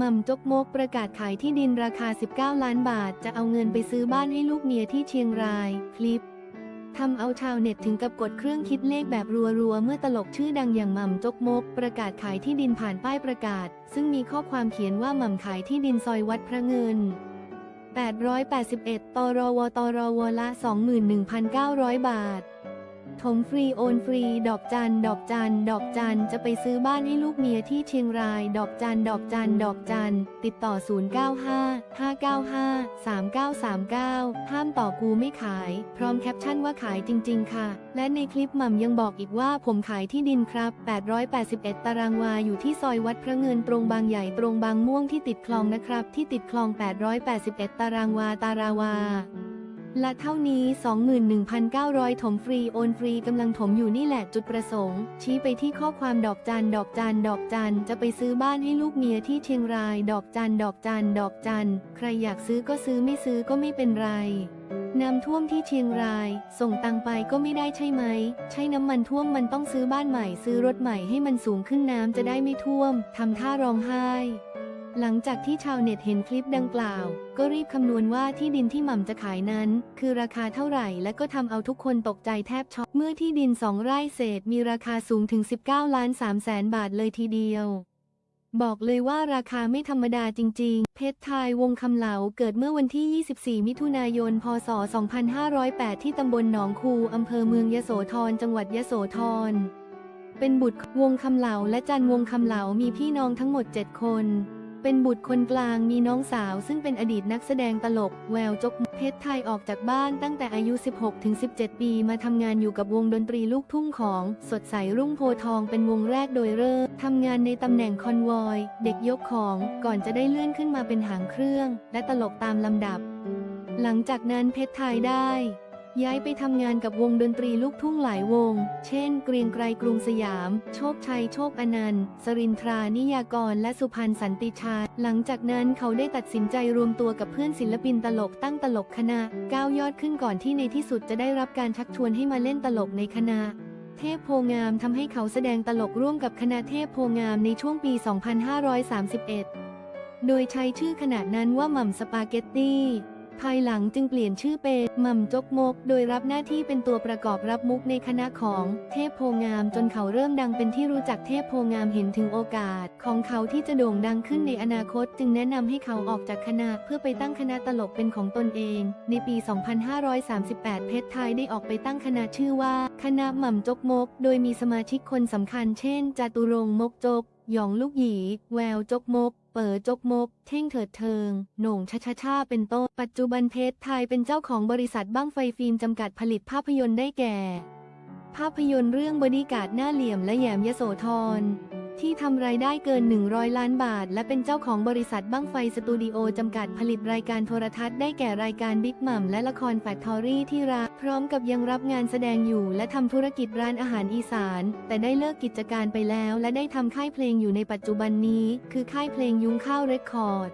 ม่ำจกมกประกาศขายที่ดินราคา 19 ล้านบาท จะเอาเงินไปซื้อบ้านให้ลูกเมียที่เชียงราย คลิปทำเอาชาวเน็ตถึงกับกดเครื่องคิดเลขแบบรัวๆ เมื่อตลกชื่อดังอย่างหม่ำจกมก ประกาศขายที่ดินผ่านป้ายประกาศ ซึ่งมีข้อความเขียนว่าหม่ำขายที่ดินซอยวัดพระเงิน 881 ตรวตรวละ 21,900 บาท ถมฟรีโอนฟรี ดอกจัน ดอกจัน ดอกจัน จะไปซื้อบ้านให้ลูกเมียที่เชียงราย ดอกจัน ดอกจัน ดอกจัน ติดต่อ 095 595 3939 ห้ามต่อกูไม่ขาย พร้อมแคปชั่นว่าขายจริง ๆ ค่ะ และในคลิปหม่ำยังบอกอีกว่าผมขายที่ดินครับ 881 ตารางวาอยู่ที่ซอยวัดพระเงินตรงบางใหญ่ตรงบางม่วงที่ติดคลองนะครับ ที่ติดคลอง 881 ตารางวา ตาราวา และเท่านี้ 21,900 ถมฟรีโอนฟรีกำลังถมอยู่นี่แหละจุดประสงค์ ชี้ไปที่ข้อความดอกจันดอกจันดอกจันจะไปซื้อบ้านให้ลูกเมียที่เชียงราย ดอกจันดอกจันดอกจันใครอยากซื้อก็ซื้อไม่ซื้อก็ไม่เป็นไรน้ำท่วมที่เชียงราย ส่งตังไปก็ไม่ได้ใช่ไหม ใช่น้ำมันท่วมมันต้องซื้อบ้านใหม่ซื้อรถใหม่ให้มันสูงขึ้นน้ำจะได้ไม่ท่วมทำท่าร้องไห้ หลังจากที่ชาวเน็ตเห็นคลิปดังกล่าว ก็รีบคำนวณว่าที่ดินที่หม่ำจะขายนั้น คือราคาเท่าไหร่และก็ทำเอาทุกคนตกใจแทบช็อกเมื่อที่ดินสองไร่เศษมีราคาสูงถึง 19 ล้าน3แสนบาทเลยทีเดียว บอกเลยว่าราคาไม่ธรรมดาจริง ๆ เพชรไทยวงคำเหลาเกิดเมื่อวันที่ 24 มิถุนายน พศ 2508 ที่ตำบลหนองคูอำเภอเมืองยโสธร จังหวัดยโสธรเป็นบุตรวงคำเหลาและจันวงคำเหลามีพี่น้องทั้งหมด 7 คน เป็นบุตรคนกลางมีน้องสาวซึ่งเป็นอดีตนักแสดงตลก แววจกเพชรไทยออกจากบ้านตั้งแต่อายุ 16-17 ปีมาทำงานอยู่กับวงดนตรีลูกทุ่งของ สดใสรุ่งโพทองเป็นวงแรกโดยเริ่มทำงานในตำแหน่งคอนวอย เด็กยกของก่อนจะได้เลื่อนขึ้นมาเป็นหางเครื่อง และตลกตามลำดับ หลังจากนั้นเพชรไทยได้ ย้ายไปทำงานกับวงดนตรีลูกทุ่งหลายวง เช่น เกรียงไกรกรุงสยาม โชคชัย โชคอนันต์ สรินทรา นิยากร และสุพรรณสันติชา หลังจากนั้นเขาได้ตัดสินใจรวมตัวกับเพื่อนศิลปินตลกตั้งตลกคณะก้าวยอดขึ้นก่อนที่ในที่สุดจะได้รับการชักชวนให้มาเล่นตลกในคณะเทพโพงามทำให้เขาแสดงตลกร่วมกับคณะเทพโพงามในช่วงปี 2531 โดยใช้ชื่อขณะนั้นว่าหม่ำสปาเกตตี้ ภายหลังจึงเปลี่ยนชื่อเป็นหม่ำจกมก โดยรับหน้าที่เป็นตัวประกอบรับมุกในคณะของเทพโพงามจนเขาเริ่มดังเป็นที่รู้จักเทพโพงามเห็นถึงโอกาส ของเขาที่จะโด่งดังขึ้นในอนาคต จึงแนะนำให้เขาออกจากคณะเพื่อไปตั้งคณะตลกเป็นของตนเอง ในปี 2538 เพชรไทยได้ออกไปตั้งคณะชื่อว่า คณะหม่ำจกมก โดยมีสมาชิกคนสำคัญ เช่นจตุรงมกจก หยองลูกหยี แววจกมก เป๋อจกมก เท่งเถิดเทิง โหน่งชะชะชาเป็นต้น ปัจจุบันเพชรไทยเป็นเจ้าของบริษัทบ้างไฟฟิล์มจำกัดผลิตภาพยนตร์ได้แก่ ภาพยนตร์เรื่องบดีการ์ดหน้าเหลี่ยมและแยมยโสธร ที่ทำรายได้เกิน 100 ล้านบาท และเป็นเจ้าของบริษัทบั้งไฟสตูดิโอจำกัดผลิตรายการโทรทัศน์ได้แก่รายการบิ๊กมัมและละครแฟคทอรี่ที่รัก พร้อมกับยังรับงานแสดงอยู่และทำธุรกิจร้านอาหารอีสาน แต่ได้เลิกกิจการไปแล้ว และได้ทำค่ายเพลงอยู่ในปัจจุบันนี้ คือค่ายเพลงยุ้งข้าวเรคคอร์ด